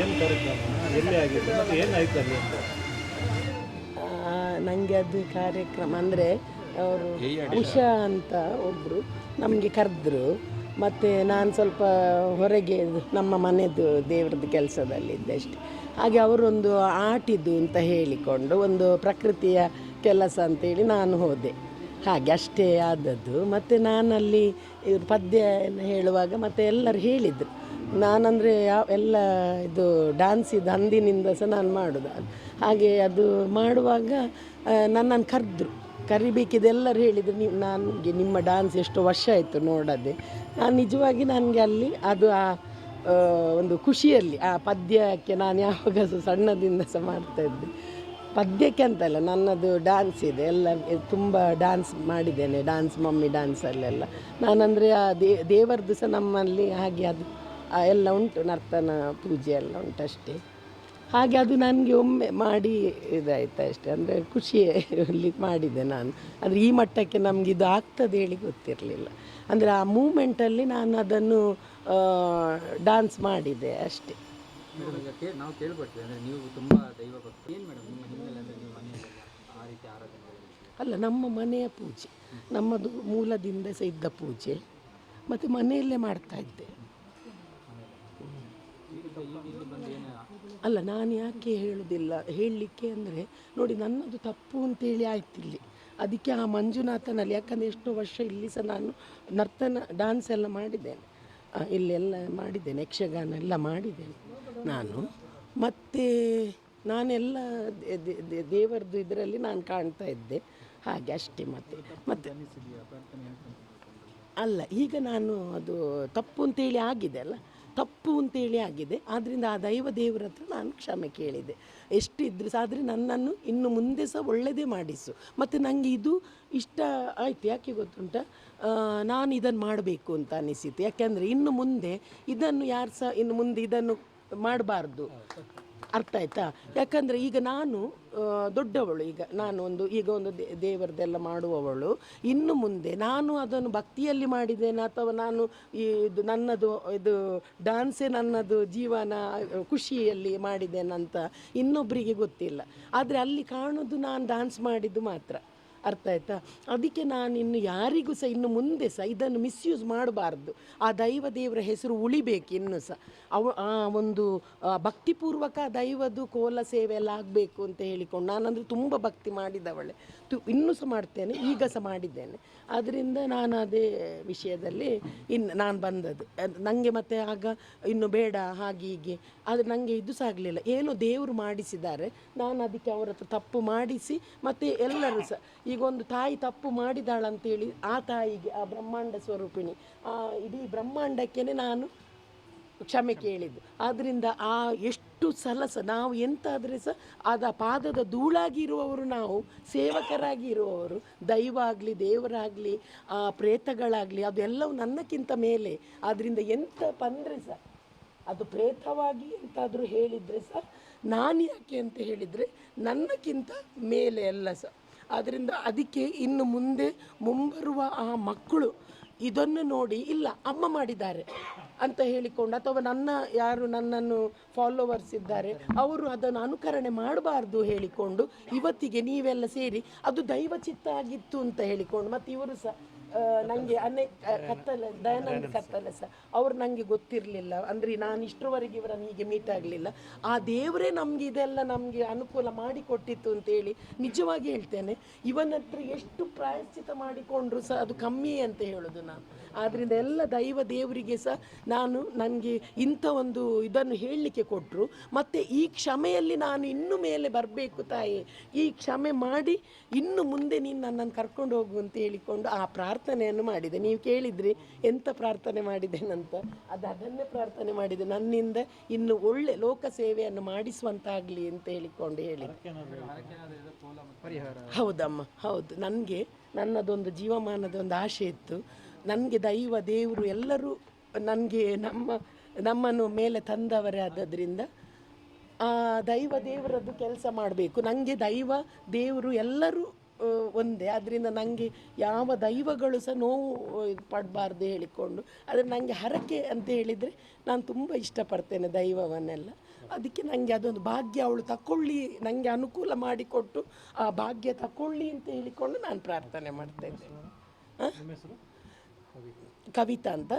ಏನು ಕಾರ್ಯಕ್ರಮ? ಎಲ್ಲಿ ಆಗಿತ್ತು ಮತ್ತು ಏನಾಯ್ತು ಅಲ್ಲಿ ಅಂತ? ನನಗೆ ಅದು ಕಾರ್ಯಕ್ರಮ ಅಂದರೆ ಅವರು ಉಷಾ ಅಂತ ಒಬ್ಬರು ನಮಗೆ ಕರೆದ್ರು. ಮತ್ತು ನಾನು ಸ್ವಲ್ಪ ಹೊರಗೆ ನಮ್ಮ ಮನೆಯದು ದೇವ್ರದ್ದು ಕೆಲಸದಲ್ಲಿದ್ದೆ ಅಷ್ಟೆ. ಹಾಗೆ ಅವರೊಂದು ಆಟಿದ್ದು ಅಂತ ಹೇಳಿಕೊಂಡು ಒಂದು ಪ್ರಕೃತಿಯ ಕೆಲಸ ಅಂತೇಳಿ ನಾನು ಹೋದೆ. ಹಾಗೆ ಅಷ್ಟೇ ಆದದ್ದು. ಮತ್ತು ನಾನಲ್ಲಿ ಇವರು ಪದ್ಯ ಹೇಳುವಾಗ ಮತ್ತು ಎಲ್ಲರೂ ಹೇಳಿದರು. ನಾನಂದರೆ ಯಾವ, ಎಲ್ಲ ಇದು ಡ್ಯಾನ್ಸ್ ಇದು ಅಂದಿನಿಂದ ಸಹ ನಾನು ಮಾಡೋದು. ಹಾಗೆ ಅದು ಮಾಡುವಾಗ ನನ್ನನ್ನು ಕರೆದ್ರು. ಕರಿಬೇಕಿದೆಲ್ಲರೂ ಹೇಳಿದರು, ನೀವು, ನನಗೆ ನಿಮ್ಮ ಡ್ಯಾನ್ಸ್ ಎಷ್ಟು ವರ್ಷ ಆಯಿತು ನೋಡದೆ. ನಾನು ನಿಜವಾಗಿ ನನಗೆ ಅಲ್ಲಿ ಅದು ಆ ಒಂದು ಖುಷಿಯಲ್ಲಿ, ಆ ಪದ್ಯಕ್ಕೆ ನಾನು ಯಾವಾಗ ಸಹ ಸಣ್ಣದಿಂದ ಸಹ ಮಾಡ್ತಾಯಿದ್ದೆ ಪದ್ಯಕ್ಕೆ ಅಂತಲ್ಲ, ನನ್ನದು ಡ್ಯಾನ್ಸ್ ಇದೆ, ಎಲ್ಲ, ತುಂಬ ಡ್ಯಾನ್ಸ್ ಮಾಡಿದ್ದೇನೆ ಡ್ಯಾನ್ಸ್ ಮಮ್ಮಿ ಡ್ಯಾನ್ಸಲ್ಲೆಲ್ಲ ನಾನಂದರೆ ಆ ದೇವರದ್ದು ಸಹ ನಮ್ಮಲ್ಲಿ ಹಾಗೆ ಅದು ಎಲ್ಲ ಉಂಟು ನರ್ತನ ಪೂಜೆ ಎಲ್ಲ ಉಂಟು ಅಷ್ಟೇ ಹಾಗೆ ಅದು ನನಗೆ ಒಮ್ಮೆ ಮಾಡಿ ಇದಾಯ್ತು ಅಷ್ಟೇ. ಅಂದರೆ ಖುಷಿಯಲ್ಲಿ ಮಾಡಿದೆ ನಾನು. ಅಂದರೆ ಈ ಮಟ್ಟಕ್ಕೆ ನಮ್ಗೆ ಇದು ಆಗ್ತದೆ ಹೇಳಿ ಗೊತ್ತಿರಲಿಲ್ಲ. ಅಂದರೆ ಆ ಮೂಮೆಂಟಲ್ಲಿ ನಾನು ಅದನ್ನು ಡ್ಯಾನ್ಸ್ ಮಾಡಿದೆ ಅಷ್ಟೇ. ನಾವು ಕೇಳ್ಪಡ್ತೀವಿ ಅಂದರೆ ನೀವು ತುಂಬ ದೈವ ಭಕ್ತಿ. ಏನು ಮೇಡಮ್ ನಿಮ್ಮ ಹಿನ್ನೆಲೆ ಅಂದರೆ ನಿಮ್ಮ ಮನೆಯಲ್ಲಿ ಆ ರೀತಿ ಆರಾಧನೆಗಳು ಅಲ್ಲ ನಮ್ಮ ಮನೆಯ ಪೂಜೆ. ನಮ್ಮದು ಮೂಲದಿಂದ ಸಹ ಇದ್ದ ಪೂಜೆ. ಮತ್ತು ಮನೆಯಲ್ಲೇ ಮಾಡ್ತಾ ಇದ್ದೆ. ಅಲ್ಲ, ನಾನು ಯಾಕೆ ಹೇಳುವುದಿಲ್ಲ ಹೇಳಲಿಕ್ಕೆ ಅಂದರೆ, ನೋಡಿ, ನನ್ನದು ತಪ್ಪು ಅಂತೇಳಿ ಆಯ್ತು ಇಲ್ಲಿ. ಅದಕ್ಕೆ ಆ ಮಂಜುನಾಥನಲ್ಲಿ, ಯಾಕಂದರೆ ಎಷ್ಟೋ ವರ್ಷ ಇಲ್ಲಿ ಸಹ ನಾನು ನರ್ತನ ಡ್ಯಾನ್ಸ್ ಎಲ್ಲ ಮಾಡಿದ್ದೇನೆ. ಇಲ್ಲೆಲ್ಲ ಮಾಡಿದ್ದೇನೆ, ಯಕ್ಷಗಾನ ಎಲ್ಲ ಮಾಡಿದ್ದೇನೆ ನಾನು. ಮತ್ತು ನಾನೆಲ್ಲ ದೇವರದ್ದು ಇದರಲ್ಲಿ ನಾನು ಕಾಣ್ತಾ ಇದ್ದೆ. ಹಾಗೆ ಅಷ್ಟೇ ಮತ್ತೆ. ಮತ್ತೆ ಅಲ್ಲ, ಈಗ ನಾನು ಅದು ತಪ್ಪು ಅಂತೇಳಿ ಆಗಿದೆ ಅಲ್ಲ? ತಪ್ಪು ಅಂತೇಳಿ ಆಗಿದೆ. ಆದ್ದರಿಂದ ಆ ದೈವ ದೇವರ ಹತ್ರ ನಾನು ಕ್ಷಮೆ ಕೇಳಿದೆ. ಎಷ್ಟಿದ್ರು ಸಹ ಆದರೆ ನನ್ನನ್ನು ಇನ್ನು ಮುಂದೆ ಸಹ ಒಳ್ಳೆಯದೇ ಮಾಡಿಸು. ಮತ್ತು ನನಗೆ ಇದು ಇಷ್ಟ ಆಯಿತು. ಯಾಕೆ ಗೊತ್ತುಂಟ? ನಾನು ಇದನ್ನು ಮಾಡಬೇಕು ಅಂತ ಅನಿಸಿತು ಯಾಕೆಂದರೆ ಇನ್ನು ಮುಂದೆ ಇದನ್ನು ಯಾರು ಸಹ ಇನ್ನು ಮುಂದೆ ಇದನ್ನು ಮಾಡಬಾರ್ದು. ಅರ್ಥ ಆಯ್ತಾ? ಯಾಕಂದರೆ ಈಗ ನಾನು ದೊಡ್ಡವಳು ಈಗ. ನಾನು ಒಂದು, ಈಗ ಒಂದು ದೇವರದೆಲ್ಲ ಮಾಡುವವಳು. ಇನ್ನು ಮುಂದೆ ನಾನು ಅದನ್ನು ಭಕ್ತಿಯಲ್ಲಿ ಮಾಡಿದ್ದೇನೆ ಅಥವಾ ನಾನು ಈ ಇದು ನನ್ನದು, ಇದು ಡ್ಯಾನ್ಸೇ ನನ್ನದು ಜೀವನ ಖುಷಿಯಲ್ಲಿ ಮಾಡಿದ್ದೇನೆ ಅಂತ ಇನ್ನೊಬ್ಬರಿಗೆ ಗೊತ್ತಿಲ್ಲ. ಆದರೆ ಅಲ್ಲಿ ಕಾಣೋದು ನಾನು ಡ್ಯಾನ್ಸ್ ಮಾಡಿದ್ದು ಮಾತ್ರ. ಅರ್ಥ ಆಯ್ತಾ? ಅದಕ್ಕೆ ನಾನು ಇನ್ನು ಯಾರಿಗೂ ಸಹ ಇನ್ನು ಮುಂದೆ ಸಹ ಇದನ್ನು ಮಿಸ್ಯೂಸ್ ಮಾಡಬಾರ್ದು. ಆ ದೈವ ದೇವರ ಹೆಸರು ಉಳಿಬೇಕು ಇನ್ನು ಸಹ. ಅವ, ಆ ಒಂದು ಭಕ್ತಿಪೂರ್ವಕ ದೈವದು ಕೋಲ ಸೇವೆ ಎಲ್ಲ ಆಗಬೇಕು ಅಂತ ಹೇಳಿಕೊಂಡು ನಾನಂದರೆ ತುಂಬ ಭಕ್ತಿ ಮಾಡಿದವಳೆ. ತು ಇನ್ನೂ ಸಹ ಮಾಡ್ತೇನೆ, ಈಗ ಸಹ ಮಾಡಿದ್ದೇನೆ. ಆದ್ದರಿಂದ ನಾನು ಅದೇ ವಿಷಯದಲ್ಲಿ ಇನ್ನು ನಾನು ಬಂದದ್ದು. ನನಗೆ ಮತ್ತೆ ಆಗ ಇನ್ನು ಬೇಡ, ಹಾಗೆ, ಹೀಗೆ. ಆದರೆ ನನಗೆ ಇದು ಸಹ ಆಗಲಿಲ್ಲ. ಏನು ದೇವರು ಮಾಡಿಸಿದ್ದಾರೆ. ನಾನು ಅದಕ್ಕೆ ಅವರ ತಪ್ಪು ಮಾಡಿಸಿ, ಮತ್ತು ಎಲ್ಲರೂ ಸಹ, ಈಗ ಒಂದು ತಾಯಿ ತಪ್ಪು ಮಾಡಿದಾಳಂತೇಳಿ ಆ ತಾಯಿಗೆ, ಆ ಬ್ರಹ್ಮಾಂಡ ಸ್ವರೂಪಿಣಿ, ಆ ಇಡೀ ಬ್ರಹ್ಮಾಂಡಕ್ಕೇ ನಾನು ಕ್ಷಮೆ ಕೇಳಿದ್ದು. ಆದ್ದರಿಂದ ಆ ಎಷ್ಟು ಸಲ ಸಹ ನಾವು ಎಂತಾದರೆ ಸಹ ಅದ ಪಾದದ ಧೂಳಾಗಿರುವವರು ನಾವು ಸೇವಕರಾಗಿ ಇರುವವರು ದೈವ ಆಗಲಿ ದೇವರಾಗಲಿ, ಆ ಪ್ರೇತಗಳಾಗಲಿ, ಅದೆಲ್ಲವೂ ನನ್ನಕ್ಕಿಂತ ಮೇಲೆ. ಆದ್ದರಿಂದ ಎಂತ ಬಂದರೆ ಸಹ, ಅದು ಪ್ರೇತವಾಗಿ ಎಂತಾದರೂ ಹೇಳಿದರೆ ಸಹ, ನಾನು ಯಾಕೆ ಅಂತ ಹೇಳಿದರೆ ನನ್ನಕ್ಕಿಂತ ಮೇಲೆ ಎಲ್ಲ ಸಹ. ಆದ್ದರಿಂದ ಅದಕ್ಕೆ ಇನ್ನು ಮುಂದೆ ಮುಂಬರುವ ಆ ಮಕ್ಕಳು ಇದನ್ನು ನೋಡಿ ಇಲ್ಲ, ಅಮ್ಮ ಮಾಡಿದ್ದಾರೆ. ಅಂತ ಹೇಳಿಕೊಂಡು ಅಥವಾ ನನ್ನ ಯಾರು ನನ್ನನ್ನು ಫಾಲೋವರ್ಸ್ ಇದ್ದಾರೆ ಅವರು ಅದನ್ನು ಅನುಕರಣೆ ಮಾಡಬಾರ್ದು ಹೇಳಿಕೊಂಡು ಇವತ್ತಿಗೆ ನೀವೆಲ್ಲ ಸೇರಿ ಅದು ದೈವ ಚಿತ್ತ ಆಗಿತ್ತು ಅಂತ ಹೇಳಿಕೊಂಡು ಮತ್ತು ಇವರು ಸಹ ನನಗೆ ಅನೇಕ ಕತ್ತಲ ದಯಾನಂದ ಕತ್ತಲ ಸಹ ಅವ್ರು ನನಗೆ ಗೊತ್ತಿರಲಿಲ್ಲ. ಅಂದರೆ ನಾನು ಇಷ್ಟರವರೆಗೆ ಇವರನ್ನು ಹೀಗೆ ಮೀಟ್ ಆಗಲಿಲ್ಲ. ಆ ದೇವರೇ ನಮಗೆ ಇದೆಲ್ಲ ನಮಗೆ ಅನುಕೂಲ ಮಾಡಿಕೊಟ್ಟಿತ್ತು ಅಂತೇಳಿ ನಿಜವಾಗಿ ಹೇಳ್ತೇನೆ. ಇವನ ಹತ್ರ ಎಷ್ಟು ಪ್ರಾಯಶ್ಚಿತ ಮಾಡಿಕೊಂಡ್ರು ಸಹ ಅದು ಕಮ್ಮಿ ಅಂತ ಹೇಳೋದು ನಾನು. ಆದ್ದರಿಂದ ಎಲ್ಲ ದೈವ ದೇವರಿಗೆ ಸಹ ನಾನು ನನಗೆ ಇಂಥ ಒಂದು ಇದನ್ನು ಹೇಳಲಿಕ್ಕೆ ಕೊಟ್ಟರು ಮತ್ತು ಈ ಕ್ಷಮೆಯಲ್ಲಿ ನಾನು ಇನ್ನು ಮೇಲೆ ಬರಬೇಕು ತಾಯಿ. ಈ ಕ್ಷಮೆ ಮಾಡಿ ಇನ್ನು ಮುಂದೆ ನೀನು ನನ್ನನ್ನು ಕರ್ಕೊಂಡು ಹೋಗು ಅಂತ ಹೇಳಿಕೊಂಡು ಆ ಪ್ರಾರ್ಥನೆಯನ್ನು ಮಾಡಿದೆ. ನೀವು ಕೇಳಿದ್ರಿ ಎಂಥ ಪ್ರಾರ್ಥನೆ ಮಾಡಿದ್ದೇನಂತ ಅದು ಅದನ್ನೇ ಪ್ರಾರ್ಥನೆ ಮಾಡಿದೆ. ನನ್ನಿಂದ ಇನ್ನು ಒಳ್ಳೆ ಲೋಕ ಸೇವೆಯನ್ನು ಮಾಡಿಸುವಂತಾಗಲಿ ಅಂತ ಹೇಳಿಕೊಂಡು ಹೇಳಿ ಹೌದಮ್ಮ, ಹೌದು. ನನಗೆ ನನ್ನದೊಂದು ಜೀವಮಾನದ ಒಂದು ಆಸೆ ಇತ್ತು. ನನಗೆ ದೈವ, ದೇವರು ಎಲ್ಲರೂ ನನಗೆ ನಮ್ಮ ನಮ್ಮನ್ನು ಮೇಲೆ ತಂದವರೇ ಆದದ್ರಿಂದ ಆ ದೈವ ದೇವರದ್ದು ಕೆಲಸ ಮಾಡಬೇಕು. ನನಗೆ ದೈವ ದೇವರು ಎಲ್ಲರೂ ಒಂದೇ. ಅದರಿಂದ ನನಗೆ ಯಾವ ದೈವಗಳು ಸಹ ನೋವು ಇದು ಪಡಬಾರ್ದು ಹೇಳಿಕೊಂಡು. ಆದರೆ ನನಗೆ ಹರಕೆ ಅಂತ ಹೇಳಿದರೆ ನಾನು ತುಂಬ ಇಷ್ಟಪಡ್ತೇನೆ ದೈವವನ್ನೆಲ್ಲ. ಅದಕ್ಕೆ ನನಗೆ ಅದೊಂದು ಭಾಗ್ಯ ಅವಳು ತಕೊಳ್ಳಿ ನನಗೆ ಅನುಕೂಲ ಮಾಡಿಕೊಟ್ಟು ಆ ಭಾಗ್ಯ ತಕೊಳ್ಳಿ ಅಂತ ಹೇಳಿಕೊಂಡು ನಾನು ಪ್ರಾರ್ಥನೆ ಮಾಡ್ತಾ ಇದ್ದೇನೆ. ಕವಿತಾ ಅಂತ.